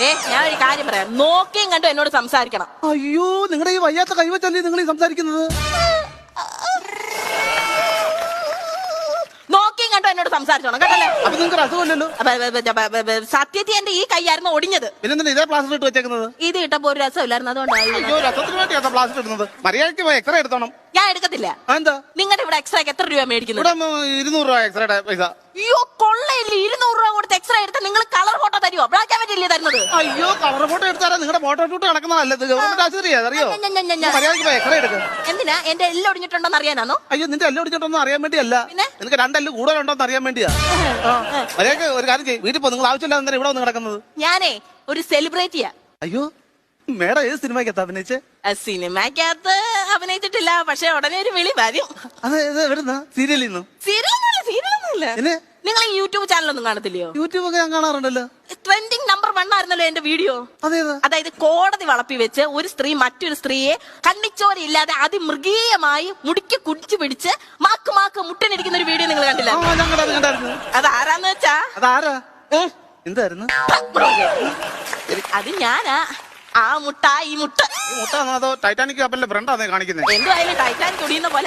ഏ ഞാൻ ഒരു കാര്യം പറയാം. നോക്കിയും കണ്ടു എന്നോട് സംസാരിക്കണം. അയ്യോ നിങ്ങളുടെ ഈ വയ്യാത്ത കൈവച്ചല്ലേ നിങ്ങൾ ഈ സംസാരിക്കുന്നത്? നോക്കിയും കണ്ടു എന്നോട് സംസാരിച്ചോണം കേട്ടല്ലേ? അപ്പൊ നിങ്ങൾക്ക് അസുഖമില്ലല്ലോ? അപ്പൊ, അപ്പൊ, അപ്പൊ, അപ്പൊ, അപ്പൊ, സത്യത്തിൽ എന്റെ ഈ കൈയായിരുന്നു ഒടിഞ്ഞത്. പിന്നെന്താ ഇതേ പ്ലാസ്റ്റർ ഇട്ട് വെച്ചേക്കുന്നത്? ഇത് കിട്ടപ്പോ ഒരു രസമില്ലായിരുന്നു അതുകൊണ്ടാണ് അയ്യോ രസത്തിന് വേണ്ടിയാ പ്ലാസ്റ്റർ ഇടുന്നത് മര്യാദയ്ക്ക് പോയി എക്സ്റേ എടുത്തോണം. ഞാൻ എടുക്കത്തില്ല. ആ, എന്താ? നിങ്ങളുടെ ഇവിടെ എക്സ്റേക്ക് എത്ര രൂപ മേടിക്കുന്നു ഇവിടെ ഉം, ഇരുന്നൂറ് രൂപ എക്സ്റേയുടെ പൈസ. അയ്യോ കൊള്ളയില്ല. ഇരുന്നൂറ് രൂപ കൊടുത്ത് എക്സ്റേ ഫോട്ടോ തരുന്നത്? അയ്യോ കളർ ഫോട്ടോ എടുത്താരാ നിങ്ങളുടെ ഫോട്ടോ ഷൂട്ട് ഗവൺമെന്റ് ആശുപത്രിയാ അറിയോ? പോയി എക്സ്റേ എടുക്കുക എന്തിനാ? എന്റെ എല്ലാം ഒടിഞ്ഞിട്ടുണ്ടോന്ന് അറിയാനാണോ അയ്യോ നിന്റെ എല്ലാം ഒടിഞ്ഞിട്ടൊന്നും അറിയാൻ വേണ്ടിയല്ല? നിനക്ക് രണ്ടെല്ലാം കൂടുതലുണ്ടോന്ന് അറിയാൻ വേണ്ടിയാ. ആ. മര്യാദയ്ക്ക് ഒരു കാര്യം ചെയ്യും. വീട്ടിൽ പോ. നിങ്ങൾ ആവശ്യമില്ലാതെ എന്തിനാ ഇവിടെ വന്ന് കിടക്കുന്നത്? ഞാനേ ഒരു സെലിബ്രിറ്റിയാ അയ്യോ മേഡം ഏത് സിനിമയ്ക്കകത്ത് അഭിനയിച്ചേ? സിനിമയ്ക്കകത്ത് അഭിനയിച്ചിട്ടില്ല. പക്ഷെ ഉടനെ ഒരു വിളി വരും. അതെ സീരിയലിൽ നിന്ന്? സീരിയലൊന്നുമില്ല നിങ്ങൾ ഈ യൂട്യൂബ് ചാനലൊന്നും കാണത്തില്ലയോ? യൂട്യൂബ് ഒക്കെ ഞാൻ കാണാറുണ്ടല്ലോ. ട്രെൻഡിങ് നമ്പർ വൺ ആയിരുന്നല്ലോ എന്റെ വീഡിയോ. അതേതാ? അതായത് കോടതി വളപ്പി വെച്ച് ഒരു സ്ത്രീ മറ്റൊരു സ്ത്രീയെ കണ്ണിച്ചോരയില്ലാതെ അതിമൃഗീയമായി മുടിക്ക് കുടിച്ചു പിടിച്ച് മാക്ക് മാക്ക് മുട്ടനിരിക്കുന്ന ഒരു വീഡിയോ നിങ്ങൾ കണ്ടില്ല? ആ ഞാൻ കണ്ടായിരുന്നു അത് ആരാന്ന് വെച്ചാ? അതാരാ? എന്തായിരുന്നു? അത് ഞാനാ. ആ മുട്ട ഈ മുട്ട. ഈ അതോ ടൈറ്റാനിക് കപ്പലിലെ ബ്രണ്ടാന്നേ കാണിക്കുന്നത് എന്തുവായാലും ടൈറ്റാൻ തുടിയുന്ന പോലെ